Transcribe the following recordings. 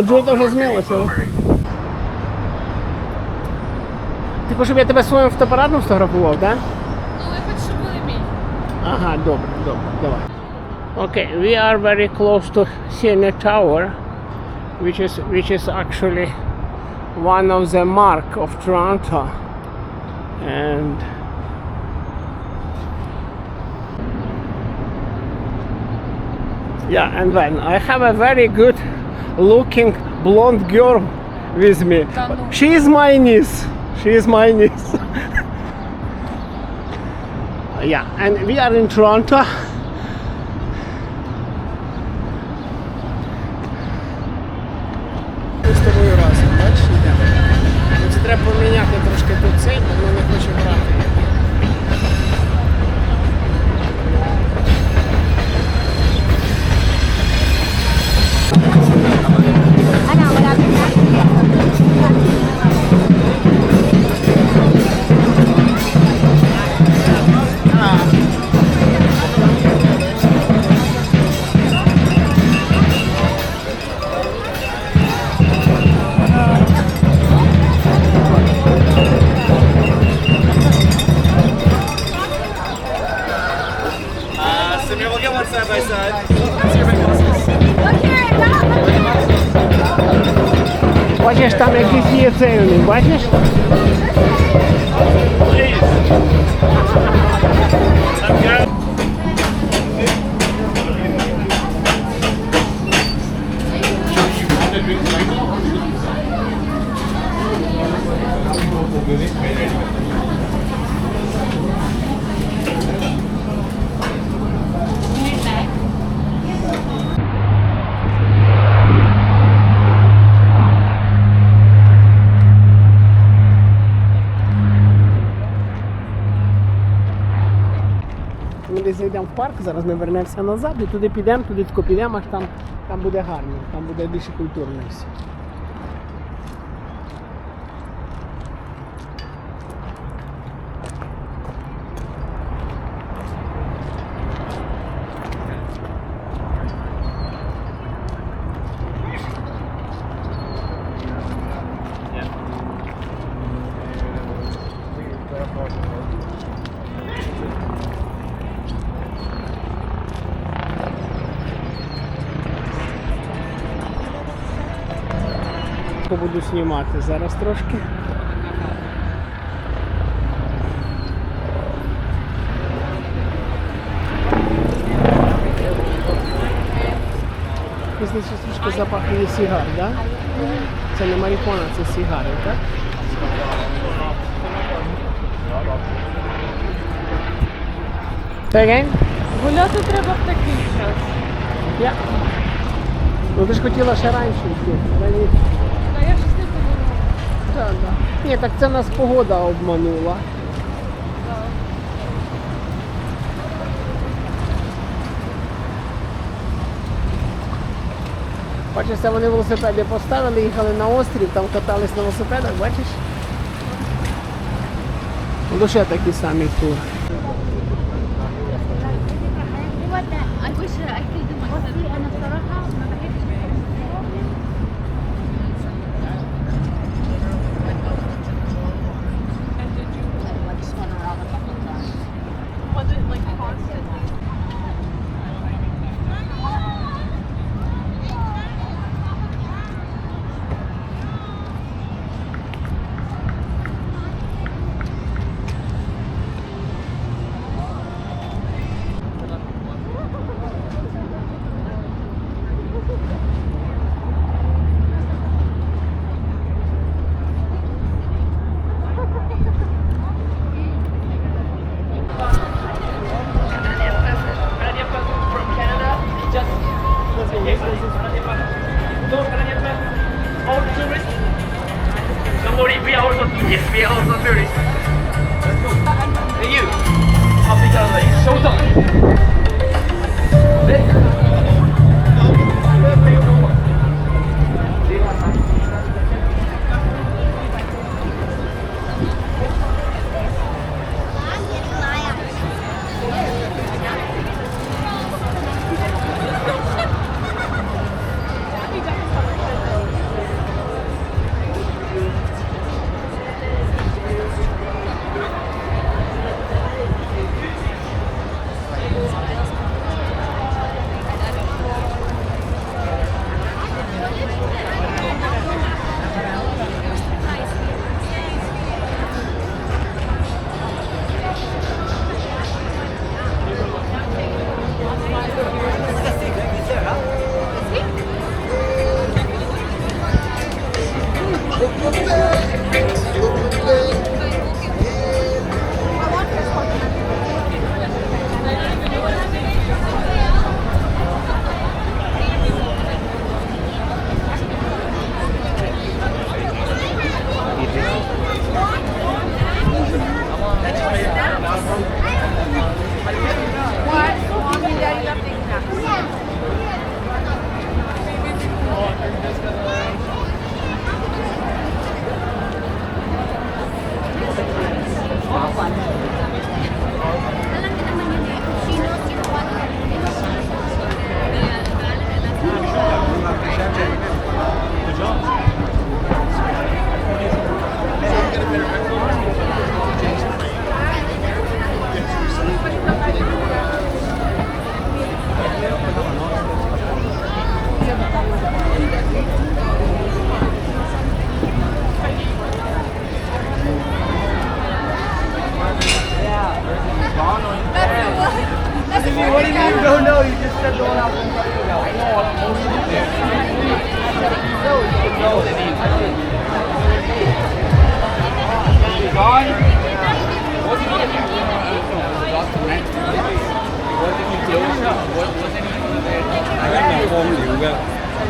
A się. Tylko, żeby ja tebe w tak? No, ja potrzebuję mi. Aha, dobra, dobra, dawaj. Okay, we are very close to Siena Tower, which is which is actually one of the mark of Toronto, and yeah, and then I have a very good looking blonde girl with me. Та ну. She is my niece. She is my niece. Yeah, and we are in Toronto. Ми з тобою разом, бачиш, йдемо. Ну, Це треба поміняти трошки тут цей, So maybe we'll get one side by side. Бачиш, там якийсь є цей бачиш? Ми десь зайдемо в парк, зараз ми вернемося назад і туди підемо, туди підемо, аж там, там буде гарно, там буде більше культурно все. Буду знімати зараз трошки. Після трошки запахує сігар, так? Да? Це не марихуана, це сігари, так? Again? Гуляти треба в такий час. Yeah. Ну ти ж хотіла ще раніше йти. раніше. Та я щось не подумала. Так, да. Ні, так це нас погода обманула. Бачиш, вони велосипеди поставили, їхали на острів, там катались на велосипедах, бачиш? Лише такі самі тур. Let's go. And you. Happy Galilee. Showtime.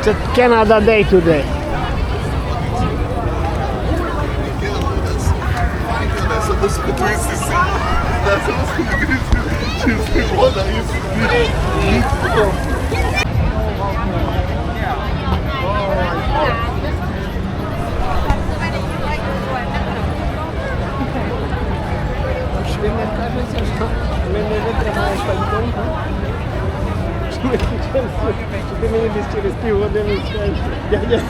It's a Canada Day today. Ти мені десь через півгодини скажеш, дядя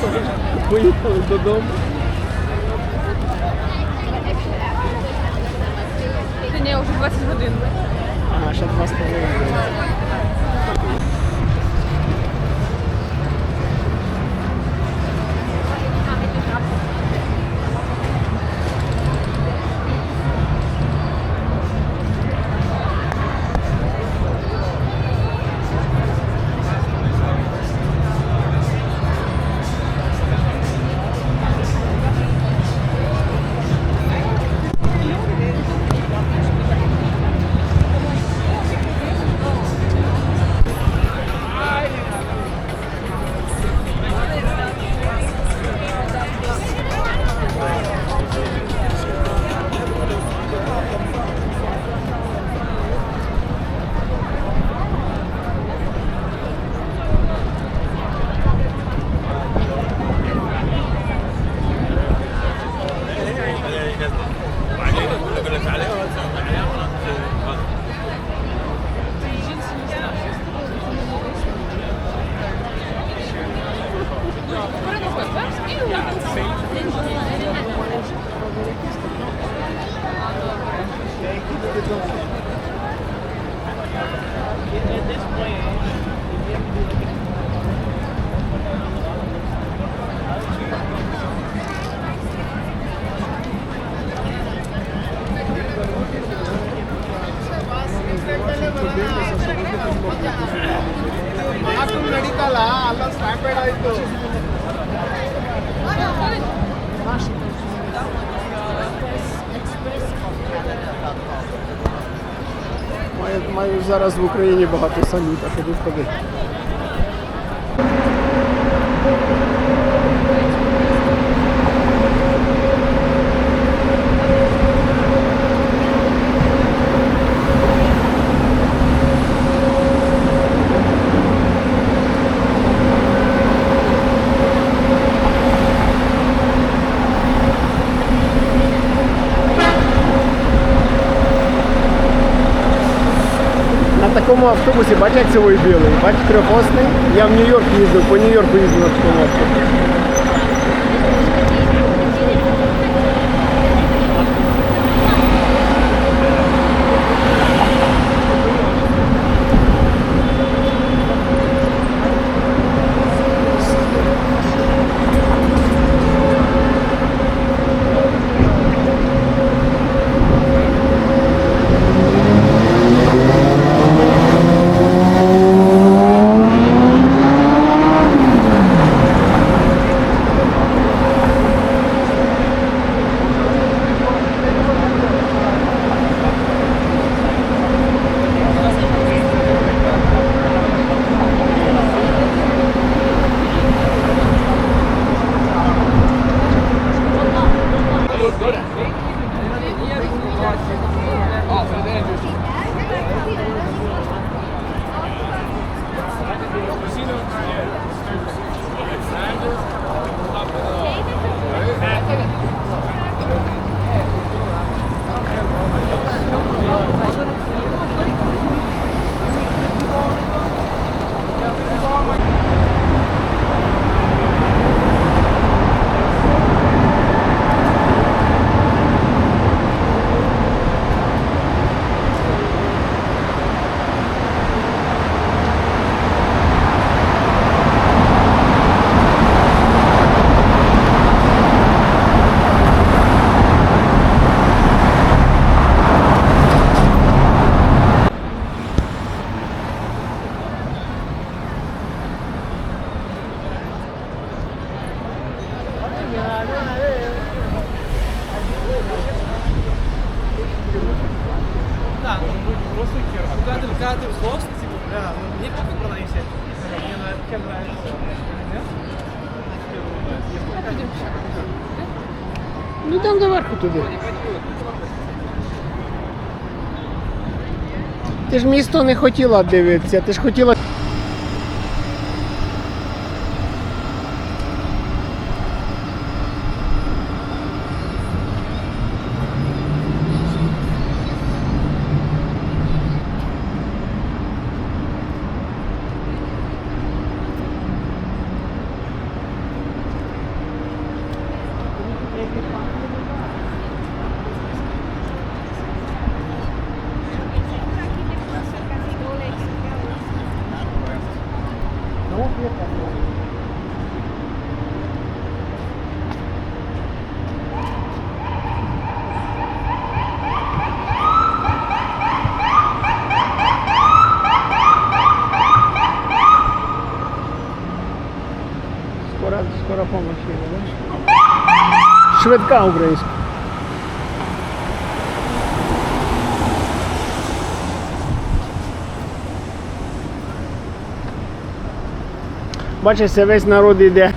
поїхали додому. Ні, вже 20 годин. А, ще два з половиною. ನಡೀತಲ್ಲ ಅಲ್ಲ ಸ್ಟ್ಯಾಂಪೇಡ್ ಆಯ್ತು Маю, маю зараз в Україні багато самі, так іду ходити. Автобусі, бачать це білий, бачить трьохосний. Я в Нью-Йорк їздив, по Нью-Йорку їздив на такому автобусі. Місто не хотіла дивитися, ти ж хотіла. Швидка українська. Бачиш, весь народ йде.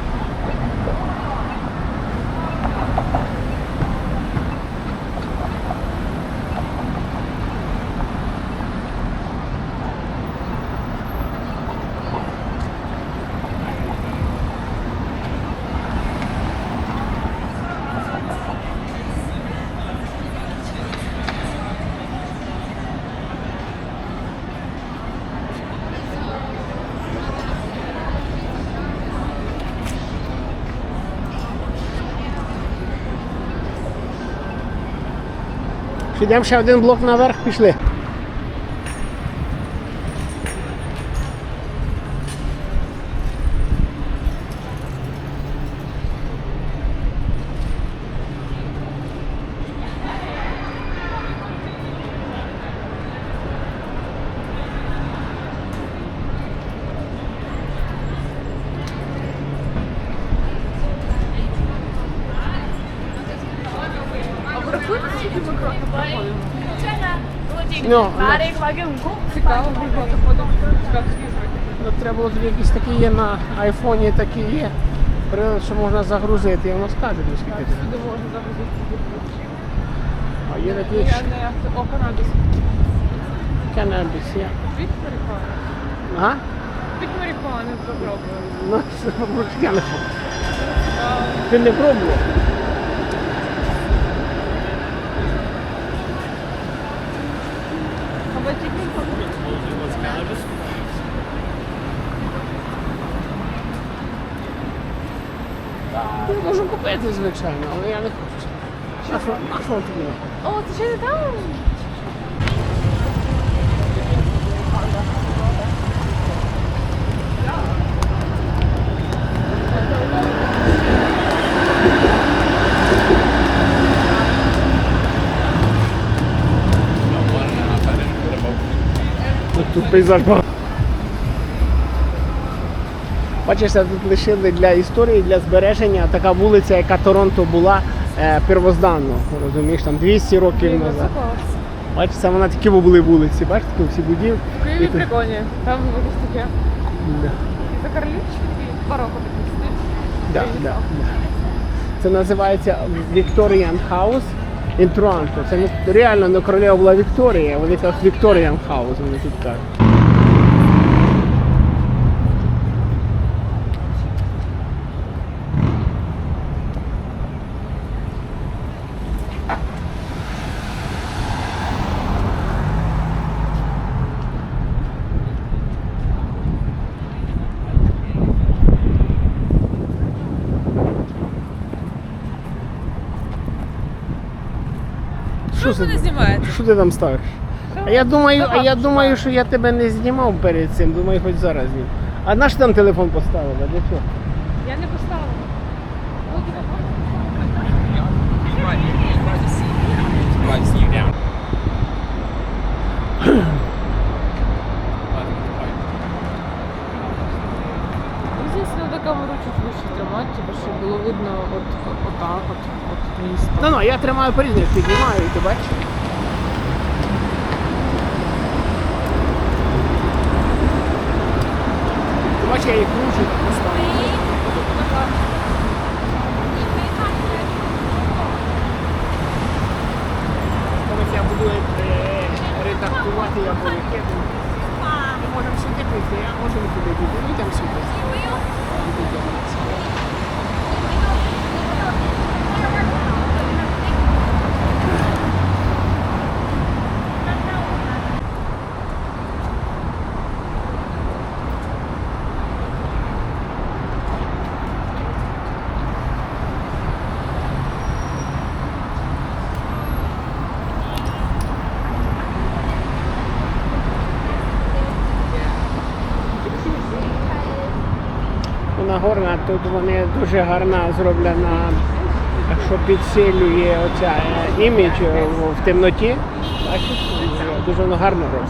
Підемо ще один блок наверх, пішли. Ну, Цікаво, було походу. Цікаво, Ну, треба було тобі якісь такі є на айфоні, такі є. Що можна загрузити, і воно скаже, ну, скільки ти. Сюди можна загрузити. А є такі Я не авто. О, канабіс. канабіс, є. Від марихуани. Ага? Від марихуани попробую. Ну, це, може, я не пробував. Ти не пробував? А ви тільки Я можу купити, звичайно, але я не хочу. А що, а що тобі? Тут пейзаж багато. Бачиш, тут лишили для історії, для збереження така вулиця, яка Торонто була е, первозданно, розумієш, там 200 років назад. Бачиш, це вона такі були вулиці, бачиш, такі всі будівлі. В Києві І тут- прикольні. Там якось таке. Да. І за карлівчик такий бароко такий стиль. Да, да, да. Це називається Victorian House in Це реально не королева була Вікторія, вони кажуть Вікторіан Хаус, вони тут кажуть. Що не знімаєте? Що ти там ставиш? А я думаю, а я думаю, що я тебе не знімав перед цим, думаю, хоч зараз знім. А наш там телефон поставила? Для чого? Я не поставила. Здається, треба камеру чуть вище тримати, типу, щоб було видно от, отак, от, от місто. Ну ну, я тримаю по-різному, піднімаю, і ти бачиш. я їх кручу поставлю. Коли я буду е, редактувати, я буду кидати. Ми можемо сюди прийти, а можемо туди піти. Тут вони дуже гарна зроблена, що підсилює оця е, імідж е, в- темноті. Дуже гарно робить.